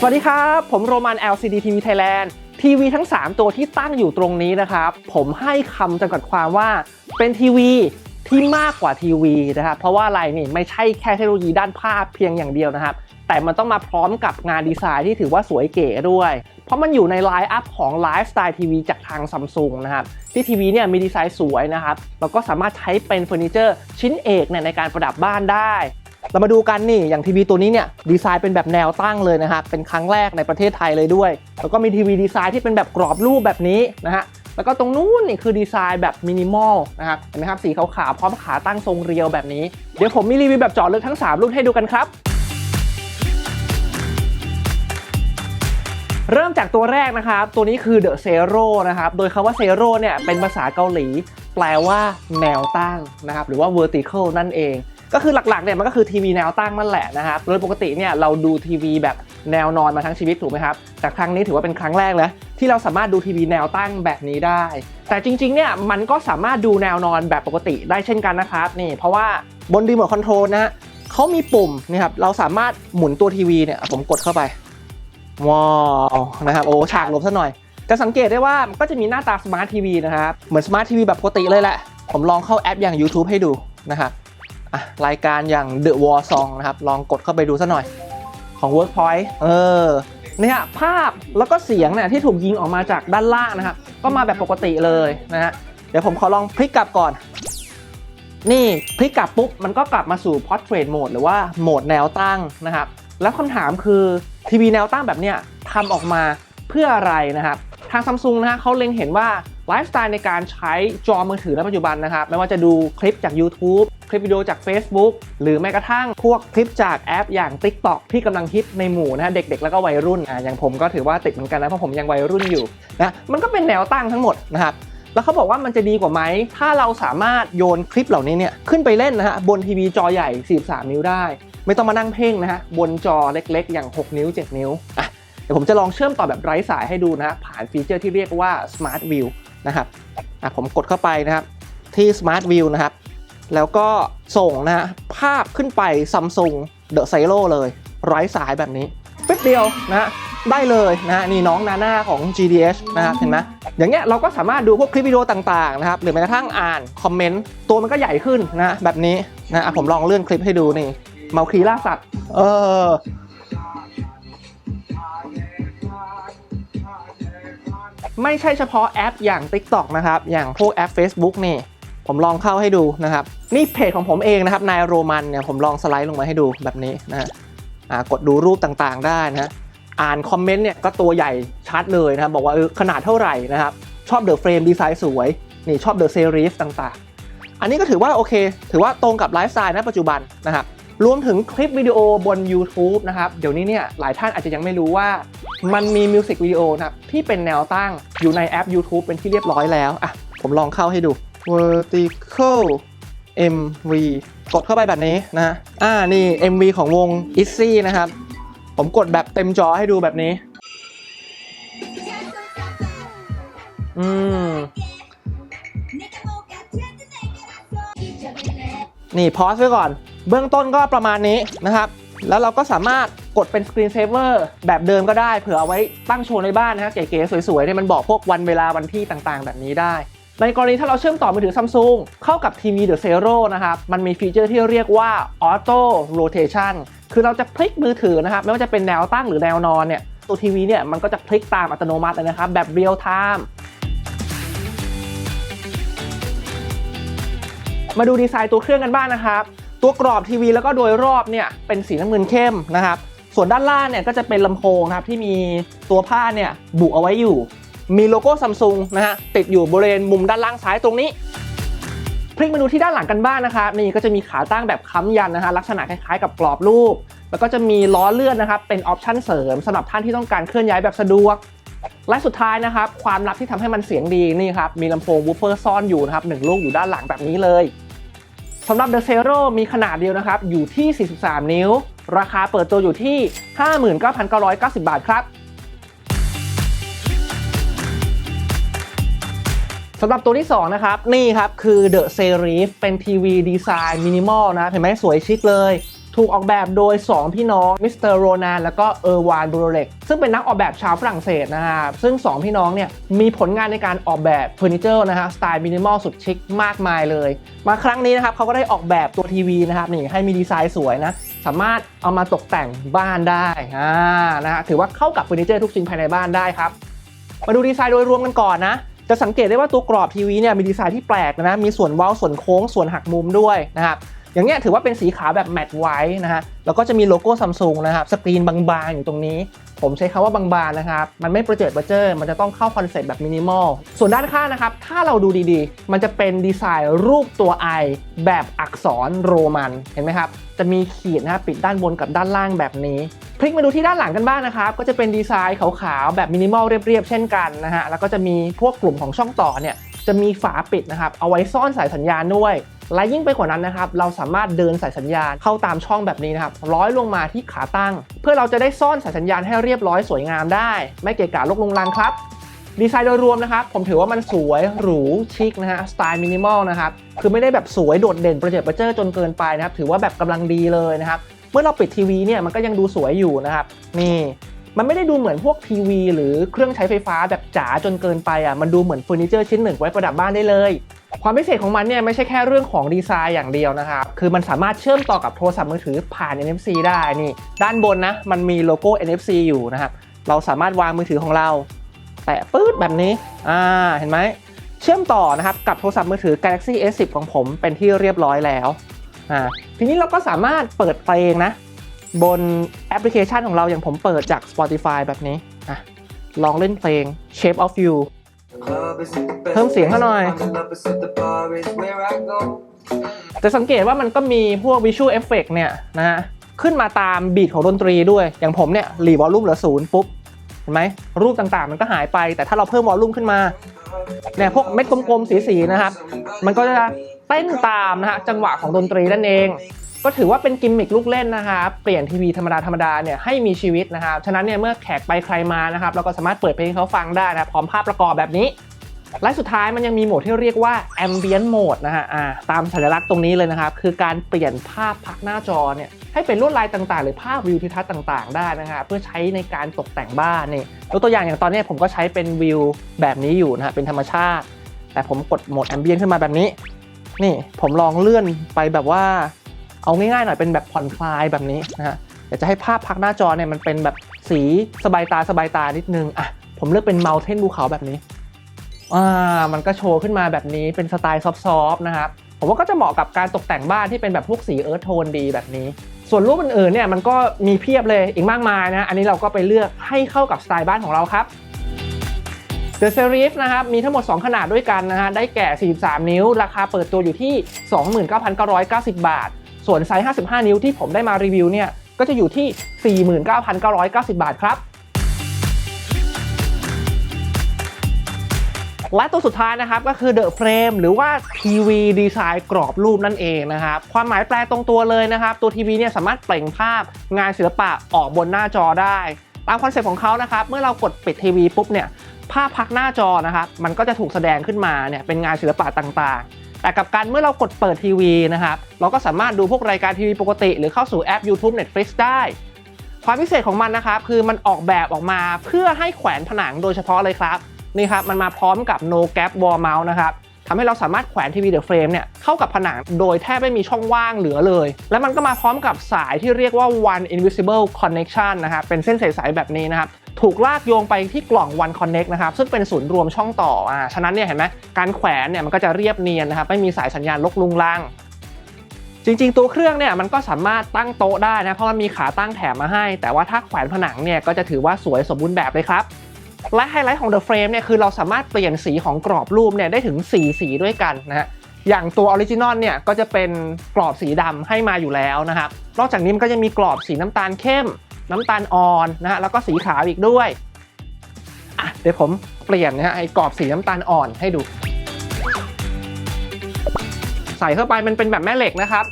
สวัสดีครับ ผมโรมัน LCD TV Thailand ทีวีทั้ง 3 ตัวที่ตั้งอยู่ตรงนี้นะครับ ผมให้คำจำกัดความว่าเป็นทีวีที่มากกว่าทีวีนะครับเพราะว่าอะไรนี่ไม่ใช่แค่เทคโนโลยีด้านภาพเพียงอย่างเดียวนะครับ แต่มันต้องมาพร้อมกับงานดีไซน์ที่ถือว่าสวยเก๋ด้วย เพราะมันอยู่ในไลน์อัพของไลฟ์สไตล์ทีวีจากทางซัมซุงนะครับที่ทีวีเนี่ยมีดีไซน์สวยนะครับแล้วก็สามารถใช้เป็นเฟอร์นิเจอร์ชิ้นเอกเนี่ยในการประดับบ้านได้ เรามาดูกันนี่อย่างทีวีตัวนี้เนี่ยดีไซน์เป็นแบบแนวตั้งเลยนะครับเป็นครั้งแรกในประเทศไทยเลยด้วย แล้วก็มีทีวีดีไซน์ที่เป็นแบบกรอบรูปแบบนี้นะฮะแล้วก็ตรงนู้นนี่คือดีไซน์แบบมินิมอลนะครับเห็นไหมครับสีขาวๆพร้อมขาตั้งทรงเรียวแบบนี้ เดี๋ยวผมมีรีวิวแบบเจาะลึกทั้ง 3 รุ่นให้ดูกันครับเริ่มจากตัวแรกนะครับ ตัวนี้คือ The Zero นะครับ โดยคำว่า Zero เนี่ยเป็นภาษาเกาหลี แปลว่าแนวตั้งนะครับ หรือว่า vertical นั่นเอง ก็คือหลักๆเนี่ยมันก็คือทีวีแนวตั้งนั่นแหละนะครับโดยปกติเนี่ยเราดูทีวีแบบแนวนอนมาทั้งชีวิตถูกไหมครับแต่ครั้งนี้ถือว่าเป็นครั้งแรกเลยที่เราสามารถดูทีวีแนวตั้งแบบนี้ได้ แต่จริงๆเนี่ยมันก็สามารถดูแนวนอนแบบปกติได้เช่นกันนะครับนี่เพราะว่าบนรีโมทคอนโทรลนะฮะเขามีปุ่มนี่ครับเราสามารถหมุนตัวทีวีเนี่ยผมกดเข้าไปว้าวนะครับโอ้ฉากลบซะหน่อยจะสังเกตได้ว่ามันก็จะมีหน้าตาสมาร์ททีวีนะครับเหมือนสมาร์ททีวีแบบปกติเลยแหละ ผมลองเข้าแอปอย่าง YouTube ให้ดูนะครับ อะรายการอย่าง The War Song นะครับ ลองกดเข้าไปดูซะหน่อยของ Workpoint เออเนี่ยภาพแล้วก็เสียงเนี่ยที่ถูกยิงออกมาจากด้านล่างนะครับ ก็มาแบบปกติเลยนะฮะเดี๋ยวผมขอลองพลิกกลับก่อน นี่พลิกกลับปุ๊บ มันก็กลับมาสู่ Portrait Mode หรือว่าโหมดแนวตั้งนะครับ แล้วคำถามคือทีวีแนวตั้งแบบเนี้ยทำออกมาเพื่ออะไรนะครับทางซัมซุงนะฮะเขาเล็งเห็นว่าไลฟ์สไตล์ในการใช้จอมือถือในปัจจุบันนะครับ ไม่ว่าจะดูคลิปจาก YouTube คลิปวิดีโอจาก Facebook หรือแม้กระทั่งพวกคลิปจากแอปอย่าง TikTok ที่กำลังฮิตในหมู่นะฮะเด็กๆ แล้วก็วัยรุ่นอะอย่างผมก็ถือว่าติดเหมือนกันนะเพราะผมยังวัยรุ่นอยู่นะมันก็เป็นแนวตั้งทั้งหมดนะครับแล้วเขาบอกว่ามันจะดีกว่าไหม ถ้าเราสามารถโยนคลิปเหล่านี้เนี่ยขึ้นไปเล่นนะฮะบนทีวีจอใหญ่ 43 นิ้วได้ ไม่ต้องมานั่งเพ่งนะฮะบนจอเล็กๆ อย่าง 6 นิ้ว 7 นิ้วอะเดี๋ยวผมจะลองเชื่อมต่อแบบไร้สายให้ดูนะฮะผ่านฟีเจอร์ที่เรียกว่า Smart View นะครับอะผมกดเข้าไปนะครับที่ Smart View นะครับ แล้วก็ส่งนะฮะภาพขึ้นไป Samsung The Zero เลยไร้สายแบบนี้แป๊บเดียวนะได้เลยนะฮะนี่น้องนาหน่าของ GDH นะครับเห็นไหมอย่างเงี้ยเราก็สามารถดูพวกคลิปวิดีโอต่างๆนะครับหรือแม้กระทั่งอ่านคอมเมนต์ตัวมันก็ใหญ่ขึ้นนะแบบนี้นะอะผมลองเลื่อนคลิปให้ดูนี่เมาคีล่าสัตว์เออไม่ใช่เฉพาะแอปอย่าง TikTok นะครับ อย่างพวกแอป Facebook นี่ ผมลองเข้าให้ดูนะครับ นี่เพจของผมเองนะครับ นายโรมันเนี่ยผมลองสไลด์ลงมาให้ดูแบบนี้นะอ่ากดดูรูปต่างๆ ได้นะฮะอ่านคอมเมนต์เนี่ยก็ตัวใหญ่ชัดเลยนะครับ บอกว่าเออขนาดเท่าไหร่นะครับ ชอบเดอะเฟรมดีไซน์สวย นี่ชอบเดอะเซรีฟต่างๆ อันนี้ก็ถือว่าโอเค ถือว่าตรงกับไลฟ์สไตล์ณปัจจุบันนะครับรวมถึงคลิปวิดีโอบน YouTube นะครับ เดี๋ยวนี้เนี่ยหลายท่านอาจจะยังไม่รู้ว่า มันมีมิวสิกวิดีโอนะครับที่เป็นแนวตั้งอยู่ในแอป YouTube เป็นที่เรียบร้อยแล้วอะผมลองเข้าให้ดู vertical MV กดเข้าไปแบบนี้นะอ่านี่ MV ของวง ITZY นะครับ ผมกดแบบเต็มจอให้ดูแบบนี้ อืม นี่พอสไว้ก่อน เบื้องต้นก็ประมาณนี้นะครับแล้วเราก็สามารถกดเป็นสกรีนเซเวอร์แบบเดิมก็ได้ เผื่อเอาไว้ตั้งโชว์ในบ้านนะฮะเก๋ๆสวยๆเนี่ยมันบอกพวกวันเวลาวันที่ต่างๆ แบบนี้ได้ ในกรณีถ้าเราเชื่อมต่อมือถือซัมซุงเข้ากับทีวีเดอะเซโร่นะครับมันมีฟีเจอร์ที่เรียกว่า Auto Rotation คือเราจะพลิกมือถือนะครับไม่ว่าจะเป็นแนวตั้งหรือแนวนอนเนี่ยตัวทีวีเนี่ยมันก็จะพลิกตามอัตโนมัติเลยนะครับแบบเรียลไทม์มาดูดีไซน์ตัวเครื่องกันบ้างนะครับ ตัวกรอบทีวีแล้วก็โดยรอบเนี่ยเป็นสีน้ำเงินเข้มนะครับ ส่วนด้านล่างเนี่ยก็จะเป็นลำโพงครับที่มีตัวผ้าเนี่ยบุเอาไว้อยู่ มีโลโก้ซัมซุงนะฮะติดอยู่บริเวณมุมด้านล่างซ้ายตรงนี้พลิกมาดูที่ด้านหลังกันบ้างนะครับนี่ก็จะมีขาตั้งแบบค้ำยันนะฮะลักษณะคล้ายๆกับกรอบรูป แล้วก็จะมีล้อเลื่อนนะครับเป็นออปชั่นเสริมสำหรับท่านที่ต้องการเคลื่อนย้ายแบบสะดวก และสุดท้ายนะครับความลับที่ทำให้มันเสียงดีนี่ครับมีลำโพงวูฟเฟอร์ซ่อนอยู่นะครับหนึ่งลูกอยู่ด้านหลังแบบนี้เลยสำหรับ The Zero มีขนาดเดียวนะครับอยู่ที่ 43 นิ้ว ราคาเปิดตัวอยู่ที่ 59,990 บาทครับ สำหรับตัวที่ 2 นะครับ นี่ครับ คือ The Serif เป็นทีวีดีไซน์มินิมอลนะ เห็นไหมสวยชิคเลย ถูกออกแบบโดย 2 พี่น้องมิสเตอร์โรนานแล้วก็เออร์วานบูโรเล็กซึ่งเป็นนักออกแบบชาวฝรั่งเศสนะครับซึ่ง 2 พี่น้องเนี่ย มีผลงานในการออกแบบเฟอร์นิเจอร์นะฮะ สไตล์มินิมอลสุดชิคมากมายเลย มาครั้งนี้นะครับเขาก็ได้ออกแบบตัวทีวีนะครับนี่ให้มีดีไซน์สวยนะสามารถเอามาตกแต่งบ้านได้อ่านะฮะถือว่าเข้ากับเฟอร์นิเจอร์ทุกชิ้นภายในบ้านได้ครับมาดูดีไซน์โดยรวมกันก่อนนะ จะสังเกตได้ว่าตัวกรอบทีวีเนี่ยมีดีไซน์ที่แปลกนะมีส่วนเว้าส่วนโค้งส่วนหักมุมด้วยนะครับอย่างเงี้ยถือว่าเป็นสีขาวแบบแมตต์ไวท์นะฮะแล้วก็จะมีโลโก้ซัมซุงนะครับสกรีนบางๆอยู่ตรงนี้ผมใช้คำว่าบางๆนะครับ มันไม่ประเจิดประเจิดมันจะต้องเข้าคอนเซ็ปต์แบบมินิมอล ส่วนด้านข้างนะครับ ถ้าเราดูดีๆ มันจะเป็นดีไซน์รูปตัว I แบบอักษรโรมัน เห็นไหมครับ จะมีขีดนะครับปิดด้านบนกับด้านล่างแบบนี้ พลิกมาดูที่ด้านหลังกันบ้างนะครับ ก็จะเป็นดีไซน์ขาวๆ แบบมินิมอลเรียบๆ เช่นกันนะฮะ แล้วก็จะมีพวกกลุ่มของช่องต่อเนี่ยจะมีฝาปิดนะครับ เอาไว้ซ่อนสายสัญญาณด้วย และยิ่งไปกว่านั้นนะครับ เราสามารถเดินสายสัญญาณเข้าตามช่องแบบนี้นะครับ ร้อยลงมาที่ขาตั้ง เพื่อเราจะได้ซ่อนสายสัญญาณให้เรียบร้อยสวยงามได้ ไม่เกะกะลกลงลังครับ ดีไซน์โดยรวมนะครับ ผมถือว่ามันสวยหรูชิคนะฮะ สไตล์มินิมอลนะครับ คือไม่ได้แบบสวยโดดเด่นประเจิดประเจิดจนเกินไปนะครับ ถือว่าแบบกำลังดีเลยนะครับ มื่อเราปิดทีวีเนี่ยมันก็ยังดูสวยอยู่นะครับนี่มันไม่ได้ดูเหมือนพวกทีวี หรือเครื่องใช้ไฟฟ้าแบบจ๋าจนเกินไปอะมันดูเหมือนเฟอร์นิเจอร์ชิ้นหนึ่งไว้ประดับบ้านได้เลยความพิเศษของมันเนี่ยไม่ใช่แค่เรื่องของดีไซน์อย่างเดียวนะครับ คือมันสามารถเชื่อมต่อกับโทรศัพท์มือถือผ่าน NFC ได้นี่ ด้านบนนะ มันมีโลโก้ NFC อยู่นะครับ เราสามารถวางมือถือของเรา แตะปื๊ดแบบนี้ อ่า เห็นไหม เชื่อมต่อนะครับ กับโทรศัพท์มือถือ Galaxy S10 ของผมเป็นที่เรียบร้อยแล้ว อ่าทีนี้เราก็สามารถเปิดเพลงนะ บนแอปพลิเคชันของเราอย่างผมเปิดจาก Spotify แบบนี้อะลองเล่นเพลง Shape of You เพิ่มเสียงเขาหน่อย จะสังเกตว่ามันก็มีพวก Visual Effect เนี่ยนะฮะขึ้นมาตามบีทของดนตรีด้วย อย่างผมเนี่ยรีวอลลุ่มเหลือศูนย์ปุ๊บ เห็นไหม รูปต่างๆมันก็หายไป แต่ถ้าเราเพิ่มวอลลุ่มขึ้นมาเนี่ยพวกเม็ดกลมๆสีๆนะครับ มันก็จะ เต้นตามนะฮะจังหวะของดนตรีนั่นเอง ก็ถือว่าเป็นกิมมิคลูกเล่นนะครับเปลี่ยนทีวีธรรมดาธรรมดาเนี่ยให้มีชีวิตนะครับฉะนั้นเนี่ยเมื่อแขกไปใครมานะครับเราก็สามารถเปิดเพลงเขาฟังได้นะพร้อมภาพประกอบแบบนี้และสุดท้ายมันยังมีโหมดที่เรียกว่า ambient mode นะฮะตามสัญลักษณ์ตรงนี้เลยนะครับ คือการเปลี่ยนภาพพักหน้าจอเนี่ยให้เป็นลวดลายต่างๆ หรือภาพวิวทิวทัศน์ต่างๆ ได้นะครับเพื่อใช้ในการตกแต่งบ้านนี่ยกตัวอย่างอย่างตอนนี้ผมก็ใช้เป็นวิวแบบนี้อยู่นะฮะเป็นธรรมชาติ แต่ผมกดโหมด ambient ขึ้นมาแบบนี้ นี่ผมลองเลื่อนไปแบบว่า เอาง่ายๆหน่อยเป็นแบบผ่อนคลายแบบนี้นะฮะเดี๋ยวจะให้ภาพพักหน้าจอเนี่ยมันเป็นแบบสีสบายตาสบายตานิดนึงอะผมเลือกเป็นเมลเทนภูเขาแบบนี้อ่ามันก็โชว์ขึ้นมาแบบนี้เป็นสไตล์ซอฟต์ๆนะครับผมว่าก็จะเหมาะกับการตกแต่งบ้านที่เป็นแบบพวกสีเอิร์ธโทนดีแบบนี้ ส่วนรูปอื่นๆเนี่ยมันก็มีเพียบเลยอีกมากมายนะ อันนี้เราก็ไปเลือกให้เข้ากับสไตล์บ้านของเราครับ The Series นะครับมีทั้งหมด 2 ขนาดด้วยกันนะฮะได้แก่ 43 นิ้ว ราคาเปิดตัวอยู่ที่ 29,990 บาท ส่วนไซส์ 55 นิ้วที่ผมได้มารีวิวเนี่ยก็จะอยู่ที่ 49,990 บาทครับและตัวสุดท้ายนะครับก็คือ The Frame หรือว่าทีวีดีไซน์กรอบรูปนั่นเองนะครับความหมายแปลตรงตัวเลยนะครับ ตัวทีวีเนี่ยสามารถเปล่งภาพงานศิลปะออกบนหน้าจอได้ ตามคอนเซ็ปต์ของเขานะครับ เมื่อเรากดปิดทีวีปุ๊บเนี่ย ภาพพักหน้าจอนะครับมันก็จะถูกแสดงขึ้นมาเนี่ยเป็นงานศิลปะต่างๆ แต่กับการเมื่อเรากดเปิดทีวีนะครับเราก็สามารถดูพวกรายการทีวีปกติ หรือเข้าสู่แอป YouTube Netflix ได้ ความพิเศษของมันนะครับคือมันออกแบบออกมาเพื่อให้แขวนผนังโดยเฉพาะเลยครับนี่ครับมันมาพร้อมกับ no gap wall mount นะครับทำให้เราสามารถแขวนทีวีเดอะเฟรมเนี่ยเข้ากับผนังโดยแทบไม่มีช่องว่างเหลือเลย และมันก็มาพร้อมกับสายที่เรียกว่า one invisible connection นะครับเป็นเส้นใสๆแบบนี้นะครับ ถูกลากโยงไปที่กล่อง One Connect นะครับซึ่งเป็นศูนย์รวมช่องต่ออ่าฉะนั้นเนี่ยเห็นไหมการแขวนเนี่ยมันก็จะเรียบเนียนนะครับไม่มีสายสัญญาณลกลุงลังจริงๆ ตัวเครื่องเนี่ยมันก็สามารถตั้งโต๊ะได้นะเพราะมันมีขาตั้งแถมมาให้ แต่ว่าถ้าแขวนผนังเนี่ยก็จะถือว่าสวยสมบูรณ์แบบเลยครับ และไฮไลท์ของ The Frame เนี่ยคือเราสามารถเปลี่ยนสีของกรอบรูปเนี่ยได้ถึง 4 สีด้วยกันนะฮะอย่างตัวออริจินอลเนี่ยก็จะเป็นกรอบสีดำให้มาอยู่แล้วนะครับ นอกจากนี้มันก็จะมีกรอบสีน้ำตาลเข้ม น้ำตาลอ่อนนะฮะแล้วก็สีขาวอีกด้วยอะเดี๋ยวผมเปลี่ยนนะฮะไอ้กรอบสีน้ำตาลอ่อนให้ดู ใส่เข้าไปมันเป็นแบบแม่เหล็กนะครับ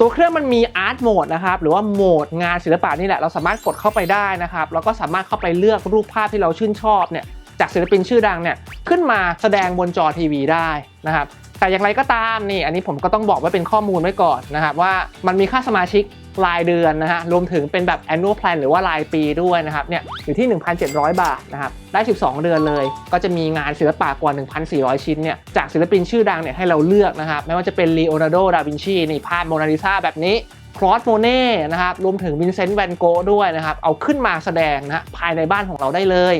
ตัวเครื่องมันมีอาร์ตโหมดนะครับหรือว่าโหมดงานศิลปะนี่แหละเราสามารถกดเข้าไปได้นะครับแล้วก็สามารถเข้าไปเลือกรูปภาพที่เราชื่นชอบเนี่ย จากศิลปินชื่อดังเนี่ยขึ้นมาแสดงบนจอทีวีได้นะครับแต่อย่างไรก็ตามนี่อันนี้ผมก็ต้องบอกไว้เป็นข้อมูลไว้ก่อนนะครับว่ามันมีค่าสมาชิกรายเดือนนะฮะรวมถึงเป็นแบบ annual plan หรือว่ารายปีด้วยนะครับเนี่ยอยู่ที่ 1,700 บาทนะครับได้ 12 เดือนเลย ก็จะมีงานศิลปะกว่า 1,400 ชิ้นเนี่ยจากศิลปินชื่อดังเนี่ยให้เราเลือกนะครับไม่ว่าจะเป็น Leonardo da Vinci นี่ภาพโมนาลิซาแบบนี้คลอสโมเน่นะครับรวมถึงวินเซนต์แวนโกด้วยนะครับเอาขึ้นมาแสดงนะภายในบ้านของเราได้เลย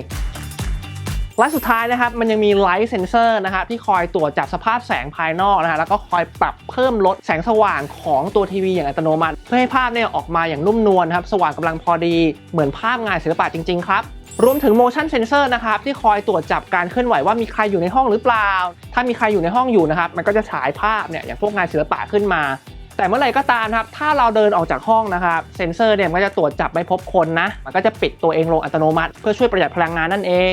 และสุดท้ายนะครับมันยังมีไลท์เซนเซอร์นะครับที่คอยตรวจจับสภาพแสงภายนอกนะฮะแล้วก็คอยปรับเพิ่มลดแสงสว่างของตัวทีวีอย่างอัตโนมัติ เพื่อให้ภาพเนี่ยออกมาอย่างนุ่มนวลครับสว่างกำลังพอดีเหมือนภาพงานศิลปะจริงๆครับรวมถึง motion sensor นะครับที่คอยตรวจจับการเคลื่อนไหวว่ามีใครอยู่ในห้องหรือเปล่า ถ้ามีใครอยู่ในห้องอยู่นะครับ มันก็จะฉายภาพเนี่ยอย่างพวกงานศิลปะขึ้นมา แต่เมื่อไหร่ก็ตามครับ ถ้าเราเดินออกจากห้องนะครับ เซนเซอร์เนี่ยมันก็จะตรวจจับไม่พบคนนะ มันก็จะปิดตัวเองลงอัตโนมัติ เพื่อช่วยประหยัดพลังงานนั่นเอง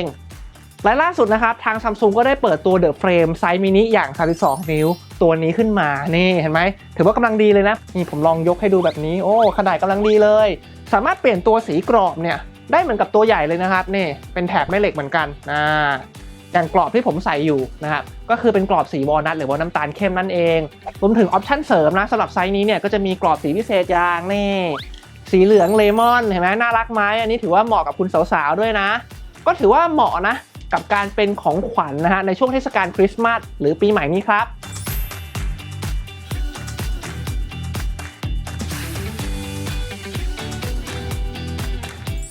และล่าสุดนะครับ ทางซัมซุงก็ได้เปิดตัวเดอะเฟรมไซส์มินิอย่าง 32 นิ้ว ตัวนี้ขึ้นมา นี่เห็นไหม ถือว่ากำลังดีเลยนะ นี่ผมลองยกให้ดูแบบนี้ โอ้ ขนาดกำลังดีเลย สามารถเปลี่ยนตัวสีกรอบเนี่ย ได้เหมือนกับตัวใหญ่เลยนะครับ นี่ เป็นแถบแม่เหล็กเหมือนกันนะอย่างกรอบที่ผมใส่อยู่นะครับก็คือเป็นกรอบสีวอลนัทหรือว่าน้ำตาลเข้มนั่นเองรวมถึงออปชั่นเสริมนะสำหรับไซส์นี้เนี่ยก็จะมีกรอบสีพิเศษอย่างนี่สีเหลืองเลมอนเห็นไหมน่ารักไหมอันนี้ถือว่าเหมาะกับคุณสาวๆด้วยนะ ก็ถือว่าเหมาะนะ กับการเป็นของขวัญนะฮะในช่วงเทศกาลคริสต์มาสหรือปีใหม่นี้ครับ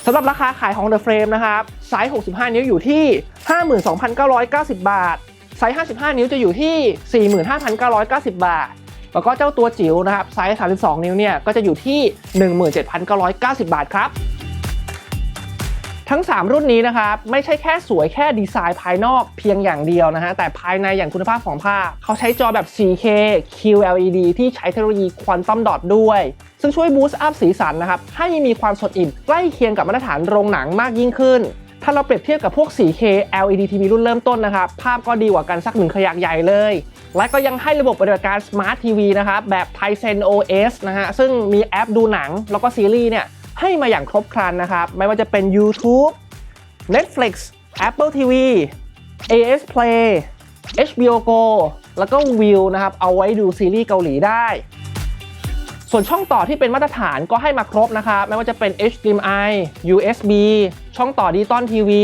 สำหรับราคาขายของ The Frame นะครับไซส์ 65 นิ้วอยู่ที่ 52,990 บาท ไซส์ 55 นิ้วจะอยู่ที่ 45,990 บาท แล้วก็เจ้าตัวจิ๋วนะครับ ไซส์ 32 นิ้วเนี่ย ก็จะอยู่ที่ 17,990 บาทครับ ทั้ง 3 รุ่นนี้นะครับไม่ใช่แค่สวยแค่ดีไซน์ภายนอกเพียงอย่างเดียวนะฮะแต่ภายในอย่างคุณภาพของภาพ เขาใช้จอแบบ 4K QLED ที่ใช้เทคโนโลยีควอนตัมดอทด้วย ซึ่งช่วยบูสต์อัพสีสันนะครับให้มีความสดอิ่มใกล้เคียงกับมาตรฐานโรงหนังมากยิ่งขึ้น ถ้าเราเปรียบเทียบกับพวก 4K LED TV รุ่นเริ่มต้นนะครับภาพก็ดีกว่ากันสักหนึ่งขยักใหญ่เลยและก็ยังให้ระบบปฏิบัติการ Smart TV นะครับแบบ Tizen OS นะฮะซึ่งมีแอปดูหนังแล้วก็ซีรีส์เนี่ย ให้มาอย่างครบครันนะครับ ไม่ว่าจะเป็น YouTube Netflix Apple TV AS Play HBO Go แล้วก็ View นะครับ เอาไว้ดูซีรีส์เกาหลีได้ ส่วนช่องต่อที่เป็นมาตรฐานก็ให้มาครบนะครับ ไม่ว่าจะเป็น HDMI USB ช่องต่อดิจิตอลทีวี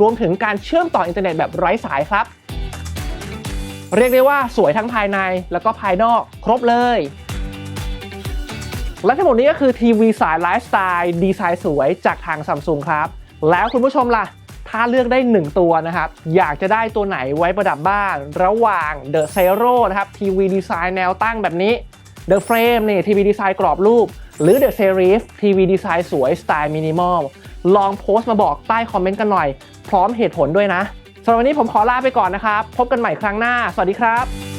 รวมถึงการเชื่อมต่ออินเทอร์เน็ตแบบไร้สายครับ เรียกได้ว่าสวยทั้งภายในแล้วก็ภายนอกครบเลย และทั้งหมดนี้ก็คือทีวีสายไลฟ์สไตล์ดีไซน์สวยจากทางซัมซุงครับ แล้วคุณผู้ชมล่ะ ถ้าเลือกได้ 1 ตัวนะครับ อยากจะได้ตัวไหนไว้ประดับบ้าน ระหว่าง The Zero นะครับทีวีดีไซน์แนวตั้งแบบนี้ The Frame นี่ทีวีดีไซน์กรอบรูป หรือ The Serif ทีวีดีไซน์สวยสไตล์มินิมอลลองโพสต์มาบอกใต้คอมเมนต์กันหน่อย พร้อมเหตุผลด้วยนะสำหรับวันนี้ผมขอลาไปก่อนนะครับ พบกันใหม่ครั้งหน้า สวัสดีครับ